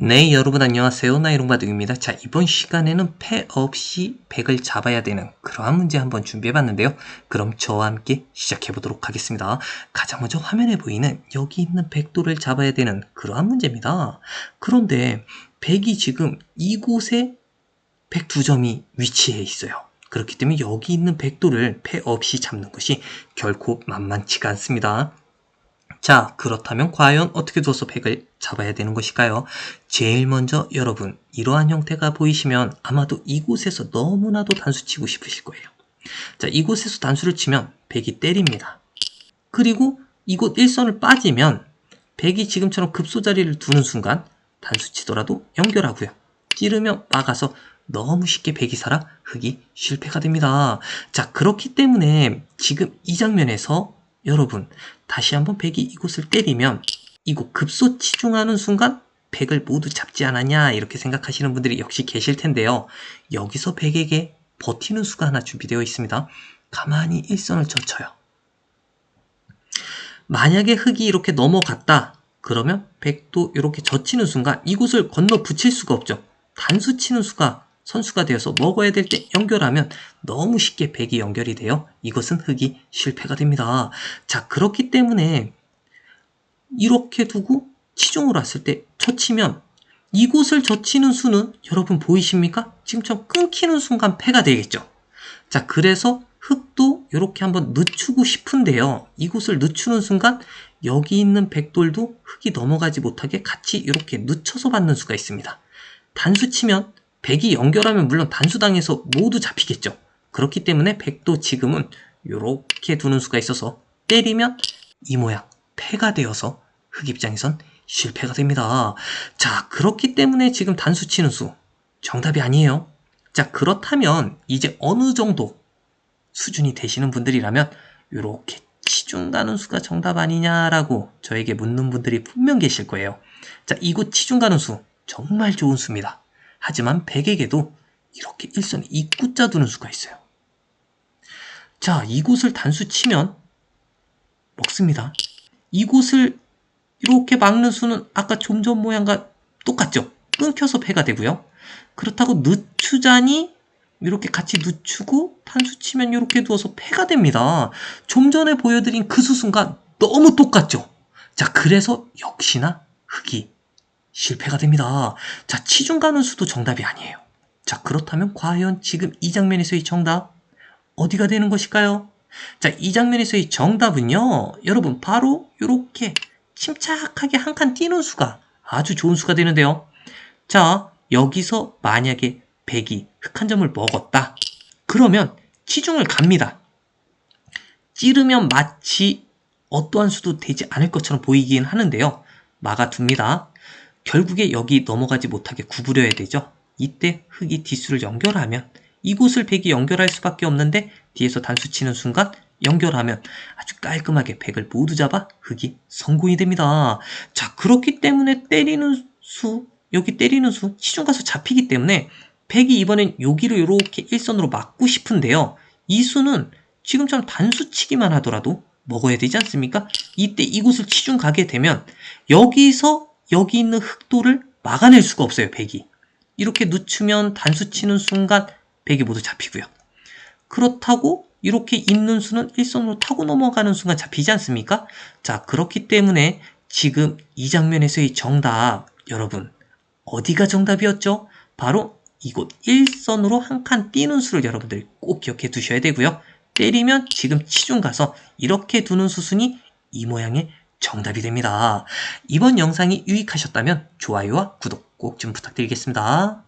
네, 여러분 안녕하세요. 나이롱바둑입니다. 자, 이번 시간에는 패 없이 100을 잡아야 되는 그러한 문제 한번 준비해 봤는데요. 그럼 저와 함께 시작해 보도록 하겠습니다. 가장 먼저 화면에 보이는 여기 있는 백도를 잡아야 되는 그러한 문제입니다. 그런데 100이 지금 이곳에 102점이 위치해 있어요. 그렇기 때문에 여기 있는 백도를 패 없이 잡는 것이 결코 만만치가 않습니다. 자, 그렇다면 과연 어떻게 둬서 팩을 잡아야 되는 것일까요? 제일 먼저 여러분, 이러한 형태가 보이시면 아마도 이곳에서 너무나도 단수 치고 싶으실 거예요. 자, 이곳에서 단수를 치면 백이 때립니다. 그리고 이곳 일선을 빠지면 백이 지금처럼 급소 자리를 두는 순간 단수 치더라도 연결하고요. 찌르면 막아서 너무 쉽게 백이 살아 흑이 실패가 됩니다. 자, 그렇기 때문에 지금 이 장면에서 여러분 다시 한번 백이 이곳을 때리면 이곳 급소 치중하는 순간 백을 모두 잡지 않았냐 이렇게 생각하시는 분들이 역시 계실 텐데요. 여기서 백에게 버티는 수가 하나 준비되어 있습니다. 가만히 일선을 젖혀요. 만약에 흑이 이렇게 넘어갔다 그러면 백도 이렇게 젖히는 순간 이곳을 건너 붙일 수가 없죠. 단수 치는 수가 선수가 되어서 먹어야 될 때 연결하면 너무 쉽게 백이 연결이 되어 이것은 흑이 실패가 됩니다. 자, 그렇기 때문에 이렇게 두고 치중으로 왔을 때 젖히면 이곳을 젖히는 수는 여러분 보이십니까? 지금처럼 끊기는 순간 패가 되겠죠. 자, 그래서 흑도 이렇게 한번 늦추고 싶은데요. 이곳을 늦추는 순간 여기 있는 백돌도 흑이 넘어가지 못하게 같이 이렇게 늦춰서 받는 수가 있습니다. 단수 치면 100이 연결하면 물론 단수당에서 모두 잡히겠죠. 그렇기 때문에 100도 지금은 이렇게 두는 수가 있어서 때리면 이 모양 패가 되어서 흑 입장에선 실패가 됩니다. 자, 그렇기 때문에 지금 단수 치는 수 정답이 아니에요. 자, 그렇다면 이제 어느 정도 수준이 되시는 분들이라면 이렇게 치중 가는 수가 정답 아니냐라고 저에게 묻는 분들이 분명 계실 거예요. 자, 이곳 치중 가는 수 정말 좋은 수입니다. 하지만 백에게도 이렇게 일선에 입구자 두는 수가 있어요. 자, 이곳을 단수 치면 먹습니다. 이곳을 이렇게 막는 수는 아까 좀 전 모양과 똑같죠? 끊겨서 패가 되고요. 그렇다고 늦추자니 이렇게 같이 늦추고 단수 치면 이렇게 두어서 패가 됩니다. 좀 전에 보여드린 그 수순간 너무 똑같죠? 자, 그래서 역시나 흑이 실패가 됩니다. 자, 치중 가는 수도 정답이 아니에요. 자, 그렇다면 과연 지금 이 장면에서의 정답 어디가 되는 것일까요? 자, 이 장면에서의 정답은요. 여러분 바로 이렇게 침착하게 한 칸 뛰는 수가 아주 좋은 수가 되는데요. 자, 여기서 만약에 백이 흑 한 점을 먹었다. 그러면 치중을 갑니다. 찌르면 마치 어떠한 수도 되지 않을 것처럼 보이긴 하는데요. 막아둡니다. 결국에 여기 넘어가지 못하게 구부려야 되죠. 이때 흑이 뒷수를 연결하면 이곳을 백이 연결할 수밖에 없는데 뒤에서 단수 치는 순간 연결하면 아주 깔끔하게 백을 모두 잡아 흑이 성공이 됩니다. 자 그렇기 때문에 때리는 수 여기 때리는 수 시중 가서 잡히기 때문에 백이 이번엔 여기로 이렇게 일선으로 막고 싶은데요. 이 수는 지금처럼 단수 치기만 하더라도 먹어야 되지 않습니까? 이때 이곳을 치중 가게 되면 여기서 여기 있는 흑도를 막아낼 수가 없어요, 백이. 이렇게 늦추면 단수 치는 순간 백이 모두 잡히고요. 그렇다고 이렇게 있는 수는 일선으로 타고 넘어가는 순간 잡히지 않습니까? 자, 그렇기 때문에 지금 이 장면에서의 정답, 여러분, 어디가 정답이었죠? 바로 이곳 일선으로 한 칸 뛰는 수를 여러분들이 꼭 기억해 두셔야 되고요. 때리면 지금 치중 가서 이렇게 두는 수순이 이 모양의 정답이 됩니다. 이번 영상이 유익하셨다면 좋아요와 구독 꼭 좀 부탁드리겠습니다.